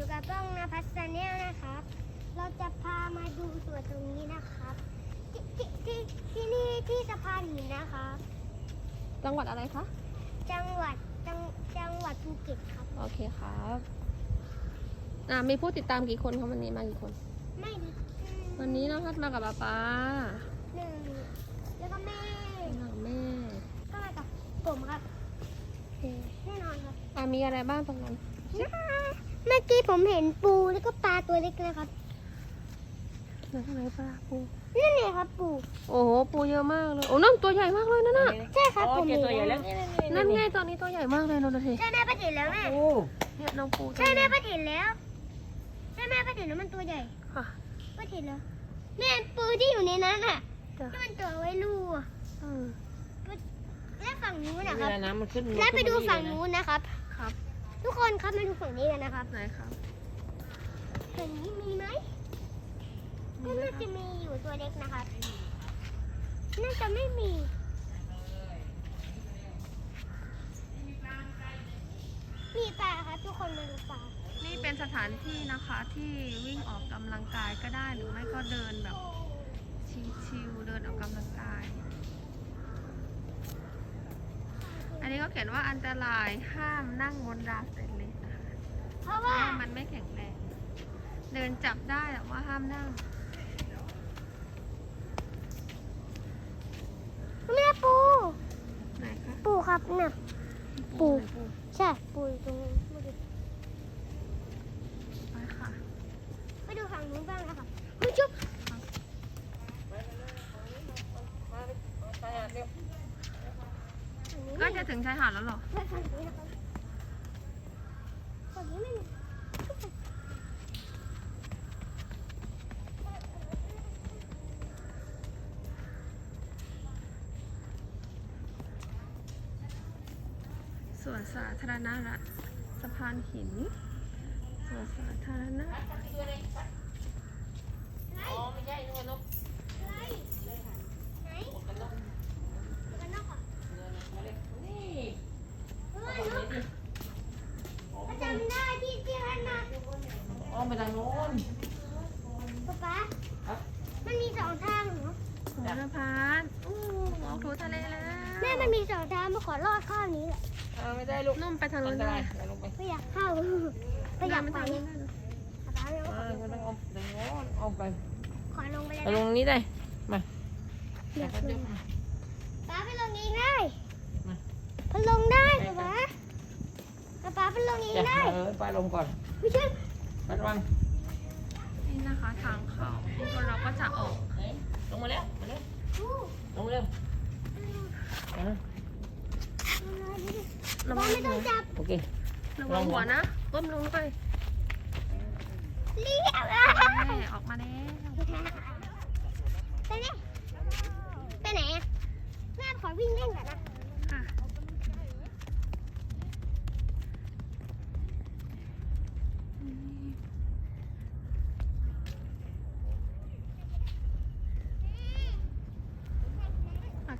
อยู่กับบ้องนภัสชาแนลนะครับ เราจะพามาดูสวนตรงนี้นะครับ ที่ที่ที่ที่นี่ที่สะพานหินนะครับ จังหวัดอะไรคะ จังหวัดจังจังหวัดภูเก็ตครับ โอเคครับ อ่ามีผู้ติดตามกี่คนคะวันนี้มากี่คน ไม่ดีวันนี้น้องพัดมากับป๊าป๊าหนึ่งแล้วก็แม่มากับแม่ก็มากับผมครับ แน่นอนครับ อ่ามีอะไรบ้างตรงนั้น เมื่อกี้ผมเห็นปูแล้วก็ปลาตัวเล็กนะครับไหนข้างในปลาปู นั่นไงครับปูโอ้โหปูเยอะมากเลยโอ้นั่นตัวใหญ่มากเลยนั่นน่ะใช่ครับผมเจเห็อนตัวใหญ่แล้วนั่นไงตอนนี้ตัวใหญ่มากเลยนนททีใช่แม่ป้าติ๋นแล้วแม่โอ้เนี่ยน้องปูตัวใช่ใหแม่ญ่ป้าติ๋นแล้วใช่แม่ป้าติ๋นแล้วมันตัวใหญ่ค่ะป้าติ๋นแล้วแม่ปูที่อยู่ในนั้นอะจ้ะที่มันตัวไว้ลูกอะอืมและฝั่งนู้นนะเวครับลาน้ำมันขึ้นและไปดูฝั่งนู้นนะครับครับ ทุกคนครับมาดูฝั่งนี้กันนะครับไหนครับฝั่งนี้มีไหมก็น่าจะมีอยู่ตัวเล็กนะครับน่าจะไม่มีมีปลาครับทุกคนมาดูปลานี่เป็นสถานที่นะคะที่วิ่งออกกำลังกายก็ได้หรือไม่ก็เดินแบบชิวๆเดินออกกำลังกาย อันนี้ก็เขียนว่าอันตรายห้ามนั่งบนราวสเตนเลสนะคะเพราะเพราะว่าว่ามันไม่แข็งแรง เดินจับได้แต่ว่าห้ามนั่ง แม่ปู ไหนคะปูครับน่ะ ปูไหนปูใช่ปูอยู่ตรงนู้นมาดูไปค่ะไปดูฝั่งนู้นบ้างนะครับมันจุ๊บฝั่ง ก็จะถึงชายหาดแล้วเหรอไม่ฝั่งนี้นะครับฝั่งนี้ไม่มีสวนสาธารณะสะพานหินสวนสาธารณะ อ๋อไม่ใช่นกนก อะไรไหนหมวกกันน็อกเหรอ นี่ เฮ้ยนกประจำได้ที่ที่ท่านนะ อ๋อไปทางโน้นป๊าป๊ามันมีสองทางเหรอโหระพานอู้ออกถูทะเลแล้วแม่มันมีสองทางมาขอรอดข้าวนี้แหละเออไม่ได้ลูกนุ่มไปทางนู้นได้ไปลงไปไม่อยากเข้าไม่อยากไปทางป๊านู้นได้ป๊าเร็วเออไม่ต้องเอาทางโน้นอาไปขอลงไปเลยไปลงนี้ได้มาอยากลงป๊าไปลงเองได้มาไปลงได้ป๊าป๊าป๊าไปลงเองจ้ได้เออไปลงก่อนไม่ใช่ไประวัง นี่นะคะทางเข้าคนเราก็จะออกลงมาแล้วมาแล้วอู้ลงมาแล้วอะระป๊าวังไม่หัต้อวงจับโอเค ระวังหัวนะก้มลงไปเรียบแม่ออกมาแล้วไปไหนไปไหนอะแม่ขอวิ่งเล่นก่อนนะ ค่ะ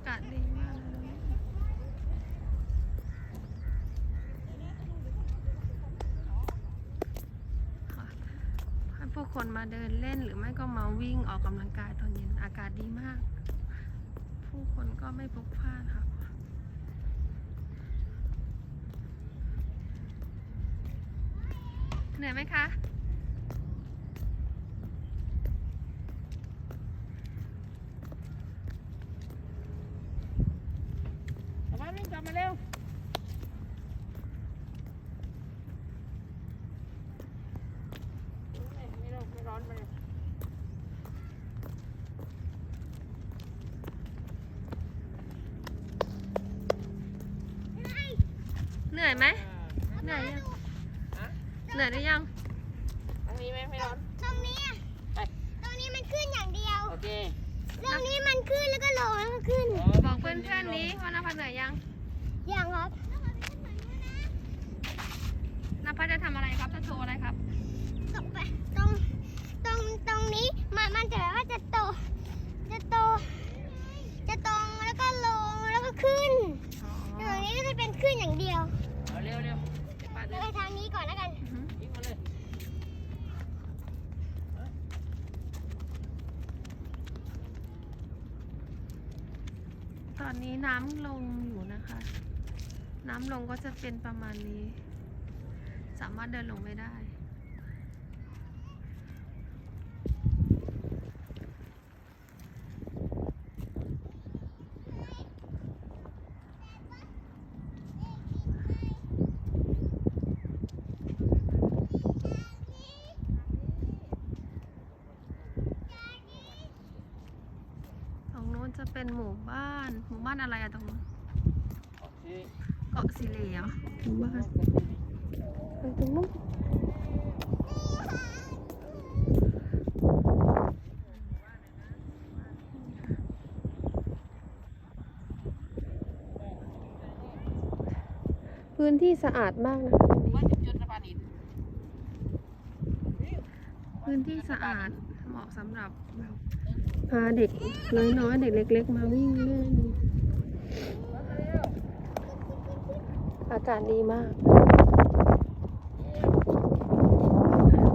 อาศดีมากให้ผู้คนมาเดินเล่นหรือไม่ก็มาวิ่งออกกำลังกายตอนเย็นอากาศดีมาก ผู้คนก็ไม่พลุกพล่านค่ะเหนื่อยไหมคะ กลับมาวิ่งกลับมาเร็วไม่ร้อนไม่ร้อนมาเลย เห นื่อยไหมเหนื่อยยังฮะเหนื่อยหรือยังทางนี้ไหมไม่ร้อน ตรงนี้อะไปตรงนี้มันขึ้นอย่างเดียว โอเค ตรงนี้มันขึ้นแล้วก็ลงแล้วก็ขึ้น บอกเพื่อนๆนี้ว่านภัสเหนื่อยยังอย่างครับนภัสจะทำอะไรครับ จะโชว์อะไรครับ ตรงไป ตรง ตรง ตรงนี้มันมันจะแบบว่าจะโต จะโต จะตรงแล้วก็ลงแล้วก็ขึ้นอ๋อตรงนี้ก็จะเป็นขึ้นอย่างเดียว เร็วไาไปทางนี้ก่อนแล้วกันตอนนี้น้ำลงอยู่นะคะ น้ำลงก็จะเป็นประมาณนี้ สามารถเดินลงไม่ได้านหมู่บ้านอะไรอะตรงนู้นที่เกาะสีเหลวหมู่บ้านไปตรงนู้นพื้นที่สะอาดมากนะคะตรงนี้ว่าจุดจุดสะพานหินพื้นที่สะอาดเหมาะสำหรับแบบ พาเด็กน้อยๆ เด็กเล็ก ๆ มาวิ่งเล่น อากาศดีมาก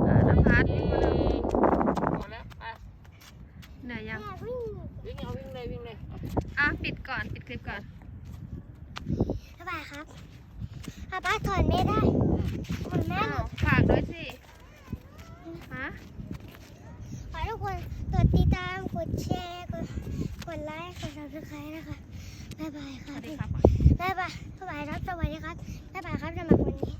อ่านภัสวิ่งมาแล้วพอแล้วไปเหนื่อยยังแม่วิ่งวิ่งเอาวิ่งเลยวิ่งเลยอะปิดก่อน ปิดคลิปก่อนบ๊ายบายครับป้าป้าถอนไม่ได้เหมือนแม่หนูฝากด้วยสิ ฮะ ขอให้ทุกคนกดติดตาม กด แชร์ กดกดไลค์ กด subscribe นะคะ บ๊ายบายสค่ะวัสดีครับ บ๊ายบาย บ๊ายบายครับ สวัสดีครับ บ๊ายบายครับสำหรับวันนี้